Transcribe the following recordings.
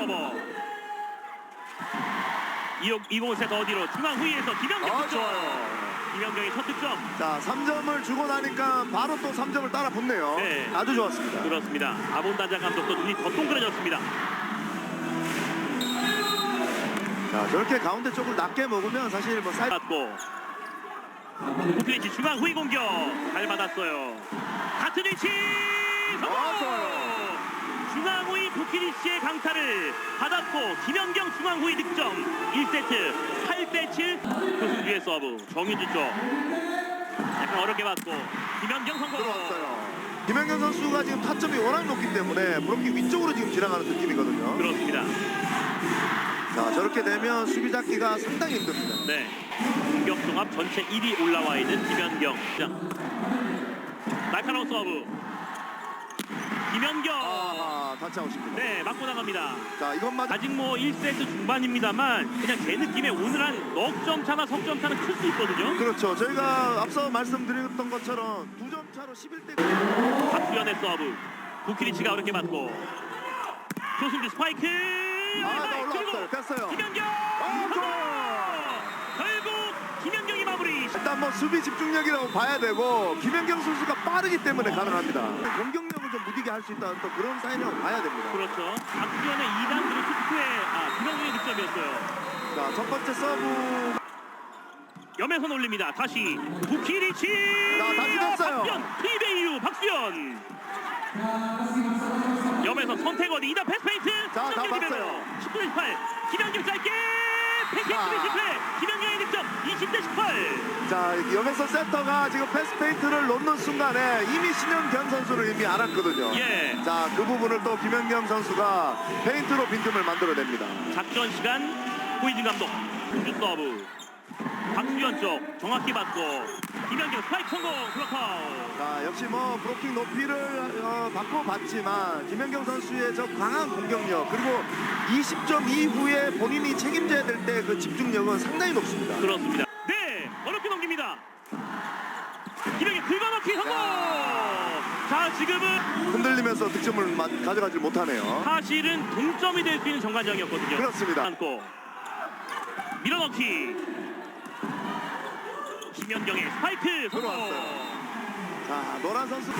서버. 이공 세트 어디로 중앙 후위에서 김영경 아, 득점. 좋아요. 김영경의 첫 득점. 자, 3점을 주고 나니까 바로 또 3점을 따라 붙네요. 네. 아주 좋았습니다. 그렇습니다. 아본 단장 감독도 눈이 더 동그래졌습니다. 자, 저렇게 가운데 쪽을 낮게 먹으면 사실 뭐 사이 받고 부키리치 중앙 후위 공격 잘 받았어요. 같은 위치 성공! 아, 좋아요. 중앙 후위 부키리치의 강타를 받았고 김연경 중앙 후위 득점 1세트 8대 7 조승주의 서브 정윤주 쪽 약간 어렵게 받고 김연경 성공 들어왔어요. 김현경 선수가 지금 타점이 워낙 높기 때문에 브로킹 위쪽으로 지금 지나가는 느낌이거든요. 그렇습니다. 자, 저렇게 되면 수비 잡기가 상당히 힘듭니다. 네. 공격 종합 전체 1위 올라와 있는 김연경. 자. 날카로운 서브. 김연경. 아하, 타치아웃입니다. 네, 맞고 나갑니다. 자, 이것만 아직 뭐 1세트 중반입니다만 그냥 제 느낌에 오늘 한 넉 점 차나 석 점 차는 클수 있거든요. 그렇죠. 저희가 앞서 말씀드렸던 것처럼 두 점 차로 11대 박수현의 서브. 부키리치가 어렵게 맞고. 조승주 스파이크. 아, 나 그리고 올라왔어요. 됐어요. 김연경. 아, 좋아. 결국 김연경이 마무리. 일단 뭐 수비 집중력이라고 봐야 되고 김연경 선수가 빠르기 때문에 가능합니다. 공격 력을 좀 무디게 할 수 있다는 또 그런 사인이라고 봐야 됩니다. 그렇죠. 박수현의 2단 그리고 투투의 아 김영경의 득점이었어요. 자, 첫 번째 서브 염에선 올립니다. 다시 부키리치. 자, 다시 됐어요. 박수현 피베 이후 박수현. 염에서 선택 어디 이단 패스 페인트. 자, 다 봤어요. 19대 18. 김연경 짧게. 팬케이크 자. 실패. 김연경의 득점 20대 18. 자, 염에서 센터가 지금 패스 페인트를 놓는 순간에 이미 신현견 선수를 이미 알았거든요. 예. 자, 그 부분을 또 김연경 선수가 페인트로 빈틈을 만들어냅니다. 작전 시간 호이진 감독. 서브. 박수현 쪽 정확히 받고 김연경 스파이크 성공 블록아웃. 자, 역시 뭐 브로킹 높이를 어, 바꿔봤지만 김연경 선수의 저 강한 공격력 그리고 20점 이후에 본인이 책임져야 될 때 그 집중력은 상당히 높습니다. 그렇습니다. 네, 어렵게 넘깁니다. 김영희 긁어넣기 성공. 자, 지금은 흔들리면서 득점을 마- 가져가지 못하네요. 사실은 동점이 될 수 있는 정관장이었거든요. 그렇습니다. 안고 밀어넣기. 김연경의 스파이크. 들어왔어요. 자, 노란 선수.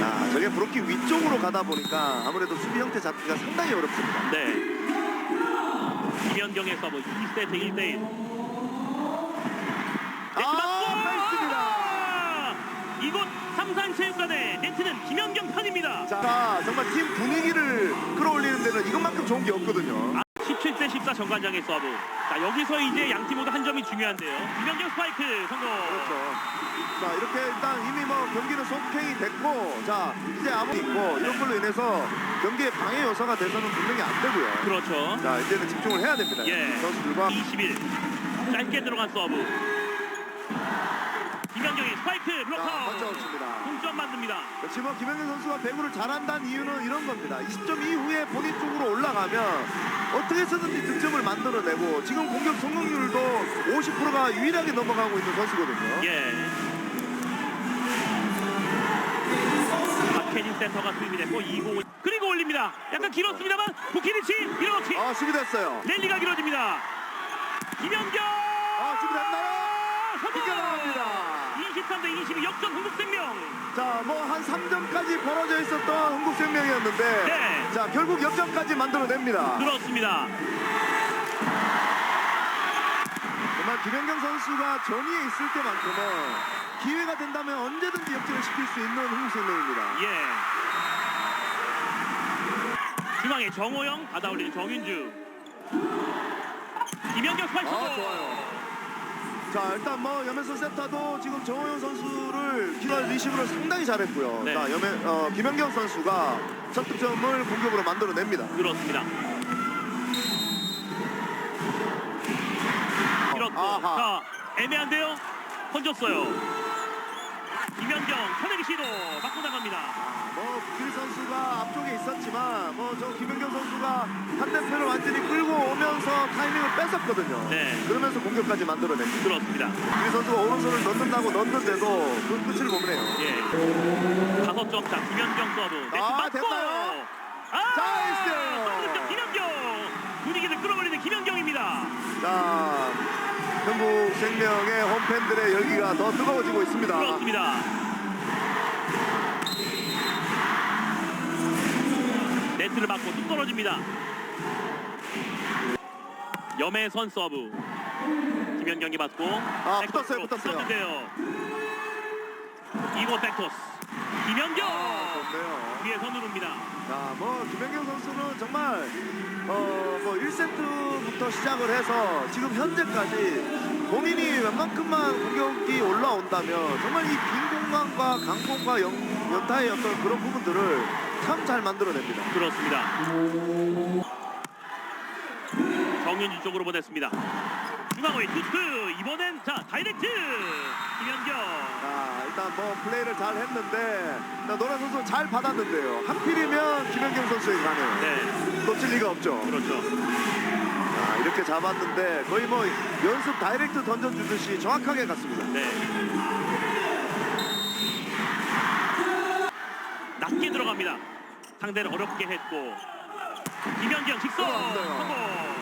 자, 저게 브로킹 위쪽으로 가다 보니까 아무래도 수비 형태 잡기가 상당히 어렵습니다. 네. 김연경의 서브 2세트 1대1. 아, 페이스입니다. 이곳 삼산체육관의 네트는 김연경 편입니다. 자, 정말 팀 분위기를 끌어올리는 데는 이것만큼 좋은 게 없거든요. 17대 14 정관장의 서브. 자 여기서 이제 양 팀 모두 한 점이 중요한데요. 김연경 스파이크 성공. 그렇죠. 자, 이렇게 일단 이미 뭐 경기는 속행이 됐고, 자, 이제 아무 있고 이런 걸로 인해서 경기의 방해 요소가 돼서는 분명히 안 되고요. 그렇죠. 자, 이제는 집중을 해야 됩니다. 예. 선수들과 21 짧게 들어간 서브. 김연경의 스파이크 자, 블록아웃. 없습니다. 만듭니다. 역시 뭐 김현경 선수가 배구를 잘한다는 이유는 이런 겁니다. 20점 이후에 본인 쪽으로 올라가면 어떻게 해서든지 득점을 만들어내고 지금 공격 성공률도 50%가 유일하게 넘어가고 있는 선수거든요. 예. 박혜진 센터가 투입이 됐고 2공 그리고 올립니다. 약간 길었습니다만 부키리치 밀어넣기. 아, 수비됐어요. 랠리가 길어집니다. 김연경. 아, 수비됐나요? 성공! 이겨 나갑니다. 23대 22 역전 흥국생명. 자, 뭐 한 3점까지 벌어져 있었던 흥국생명이었는데 네. 자, 결국 역전까지 만들어냅니다. 그렇습니다. 정말 김연경 선수가 전위에 있을 때만큼은 기회가 된다면 언제든지 역전을 시킬 수 있는 흥국생명입니다. 예. 중앙에 정호영 받아올리는 정윤주. 김연경 스파이크 아. 좋아요. 자 일단 뭐 염혜선 세타도 지금 정호영 선수를 기관 리시브를 상당히 잘했고요. 네. 자 염혜 어, 김연경 선수가 첫 득점을 공격으로 만들어냅니다. 그렇습니다. 이렇고 아하. 자 애매한데요. 던졌어요. 김현경 선행 시도 맞고 나갑니다. 아, 뭐 박규리 선수가 앞쪽에 있었지만 뭐 저 김연경 선수가 반대편을 완전히 끌고 오면서 타이밍을 뺏었거든요. 네. 그러면서 공격까지 만들어냈고 그렇습니다. 박규리 선수가 오른손을 넣는다고 넣는데도 그 끝을 보네요. 예. 다섯 점차 김현경 서브. 네트 아, 맞고. 됐나요? 아, 나이스! 선수점 김현경. 분위기를 끌어버리는 김현경입니다. 자 경북생명의 홈팬들의 열기가 더 뜨거워지고 있습니다. 그렇습니다. 네트를 맞고 뚝 떨어집니다. 염혜선 서브. 김연경이 맞고 아, 붙었어요, 붙었어요. 붙었는데요. 이곳 백토스. 김연경 아, 좋네요. 위에서 누릅니다. 자, 뭐 김연경 선수는 정말 어, 뭐 1세트부터 시작을 해서 지금 현재까지 본인이 웬만큼만 공격이 올라온다면 정말 이 빈 공간과 강공과 연, 연타의 어떤 그런 부분들을 참 잘 만들어냅니다. 그렇습니다. 정윤주 쪽으로 보냈습니다. 중앙의 투트 이번엔 자 다이렉트 김연경 자, 일단 뭐 플레이를 잘 했는데 자, 노란 선수 잘 받았는데요. 하필이면 김연경 선수에게 가네요. 네 놓칠 리가 없죠. 그렇죠. 자, 이렇게 잡았는데 거의 뭐 연습 다이렉트 던져주듯이 정확하게 갔습니다. 네. 낮게 들어갑니다. 상대를 어렵게 했고 김연경 직선 들어갔어요. 성공.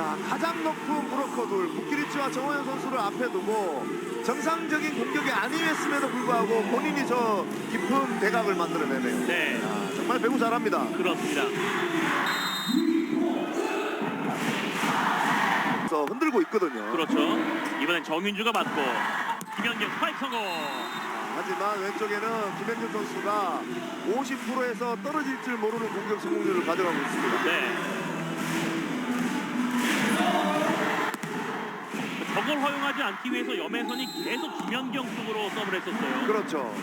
자, 가장 높은 브로커들 부키리치와 정호연 선수를 앞에 두고 정상적인 공격이 아니었음에도 불구하고 본인이 저 깊은 대각을 만들어내네요. 네 자, 정말 배구 잘합니다. 그렇습니다. 그래서 흔들고 있거든요. 그렇죠. 이번엔 정윤주가 맞고 김연경 스파이크 성공. 하지만 왼쪽에는 김현준 선수가 50%에서 떨어질 줄 모르는 공격 성공률을 가져가고 있습니다. 네. 저걸 허용하지 않기 위해서 염혜선이 계속 김연경 쪽으로 서브를 했었어요. 그렇죠.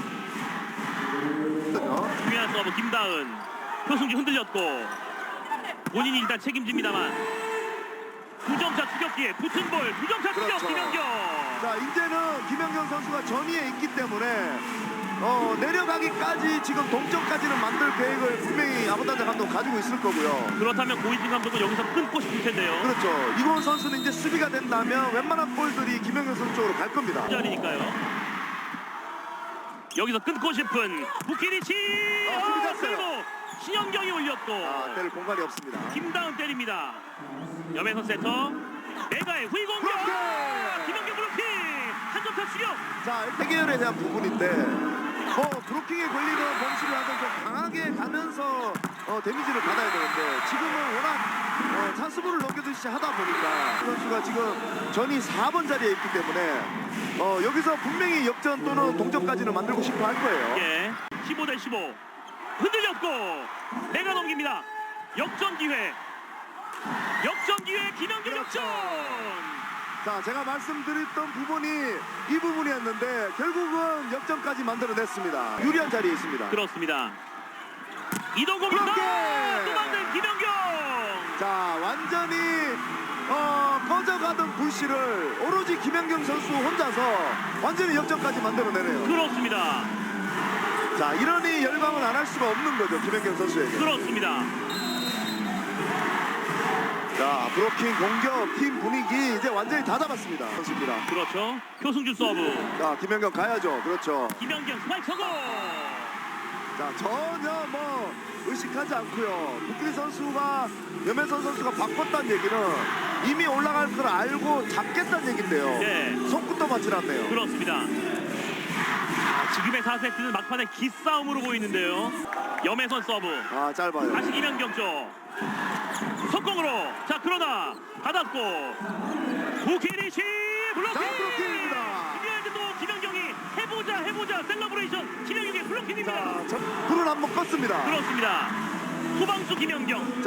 거든요. 중요한 서브 김다은 표승주 흔들렸고 본인이 일단 책임집니다만 두 점차 추격기에 붙은 볼두 점차 추격 그렇죠. 김연경 자 이제는 김연경 선수가 전위에 있기 때문에 어, 내려가기까지 지금 동점까지는 만들 계획을 분명히 아부다자 감독 가지고 있을 거고요. 그렇다면 고이진 감독은 여기서 끊고 싶을 텐데요 그렇죠. 이건 선수는 이제 수비가 된다면 웬만한 볼들이 김연경 선수 쪽으로 갈 겁니다. 자리니까요 여기서 끊고 싶은 부키리치 아, 수비 됐어요. 그리고 신영경이 올렸고 아, 때릴 공간이 없습니다. 김다은 때립니다 염혜선 세터 내가의 후위 공격 그렇게! 김연경 블로킹 한 점차 추격 자, 태계열에 대한 부분인데 뭐 브로킹에 걸리는 범실을 하든 좀 강하게 가면서 어, 데미지를 받아야 되는데 지금은 워낙 어, 찬스볼을 넘겨주시 하다 보니까 선수가 지금 전이 4번 자리에 있기 때문에 어, 여기서 분명히 역전 또는 동점까지는 만들고 싶어 할 거예요. 예, 15 대 15 흔들렸고 내가 넘깁니다. 역전 기회. 역전 기회 그렇죠. 역전. 자, 제가 말씀드렸던 부분이 이 부분이었는데 결국은 역전까지 만들어냈습니다. 유리한 자리에 있습니다. 그렇습니다. 이동국입니다. 또 만든 김연경. 자 완전히 어, 꺼져가던 불씨를 오로지 김연경 선수 혼자서 완전히 역전까지 만들어내네요. 그렇습니다. 자 이러니 열광을 안 할 수가 없는 거죠 김연경 선수에게. 그렇습니다. 자 브로킹 공격 팀 분위기 이제 완전히 다 잡았습니다 선수입니다. 그렇죠. 표승주 서브. 자 김연경 가야죠. 그렇죠. 김연경 스파이크 성공. 자 전혀 뭐 의식하지 않고요. 북길 선수가 염혜선 선수가 바꿨다는 얘기는 이미 올라갈 걸 알고 잡겠다는 얘긴데요. 네. 손끝도 맞질 않네요. 그렇습니다. 아, 지금의 4세트는 막판에 기싸움으로 보이는데요. 염혜선 서브. 아 짧아요. 다시 김연경 쪽 속공으로. 자 그러나 받았고. 부키리시 블로킹! 자, 블로킹입니다. 이제 또 김연경이 해보자 해보자. 셀러브레이션. 김연경의 블로킹입니다. 자, 저 불을 한번 껐습니다. 그렇습니다. 후방수 김연경. 자,